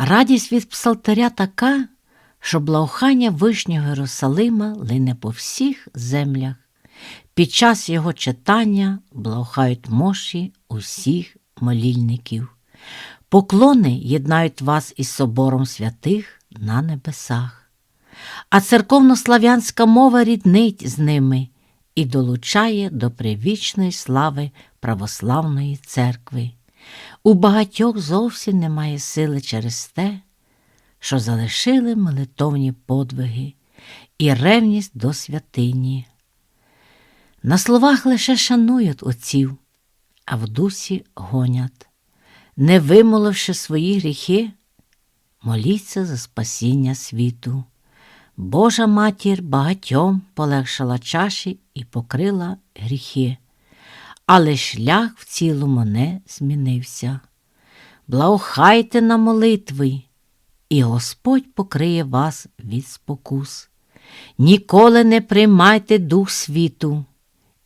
Радість від псалтаря така, що благохання Вишнього Єрусалима лине по всіх землях. Під час його читання благохають моші усіх молільників. Поклони єднають вас із собором святих на небесах. А церковнослав'янська мова ріднить з ними і долучає до привічної слави православної церкви. У багатьох зовсім немає сили через те, що залишили молитовні подвиги і ревність до святині. На словах лише шанують отців, а в дусі гонять. Не вимоливши свої гріхи, моліться за спасіння світу. Божа матір багатьом полегшила чаші і покрила гріхи, але шлях в цілому не змінився. Благохайте на молитви, і Господь покриє вас від спокус. Ніколи не приймайте дух світу,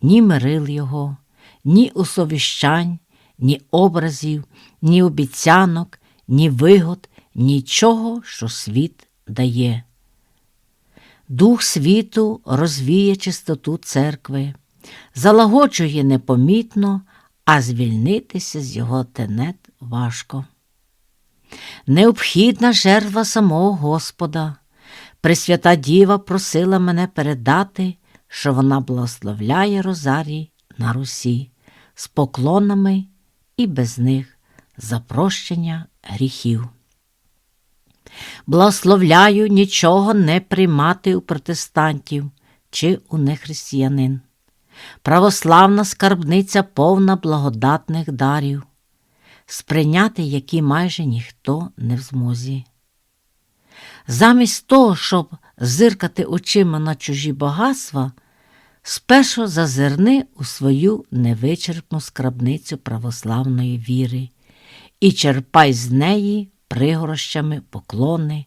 ні мирил його, ні усовіщань, ні образів, ні обіцянок, ні вигод, нічого, що світ дає. Дух світу розвіє чистоту церкви, залагоджує непомітно, а звільнитися з його тенет важко. Необхідна жертва самого Господа. Пресвята Діва просила мене передати, що вона благословляє Розарій на Русі з поклонами і без них за прощення гріхів. Благословляю нічого не приймати у протестантів чи у нехристиянин. Православна скарбниця повна благодатних дарів, сприйняти які майже ніхто не в змозі. Замість того, щоб зиркати очима на чужі багатства, спершу зазирни у свою невичерпну скрабницю православної віри і черпай з неї пригорощами поклони,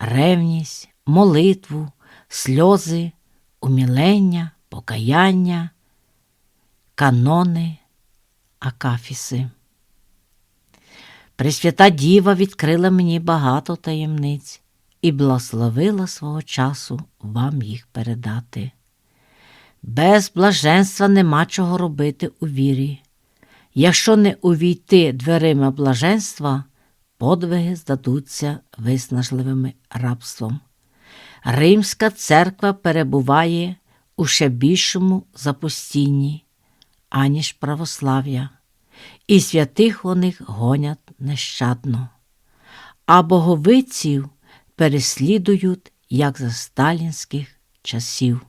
ревність, молитву, сльози, умілення, покаяння, канони, акафіси. Пресвята Діва відкрила мені багато таємниць і благословила свого часу вам їх передати. Без блаженства нема чого робити у вірі. Якщо не увійти дверима блаженства, подвиги здадуться виснажливими рабством. Римська церква перебуває у ще більшому запустінні, аніж православ'я, і святих вони гонять нещадно, а боговиців переслідують, як за сталінських часів.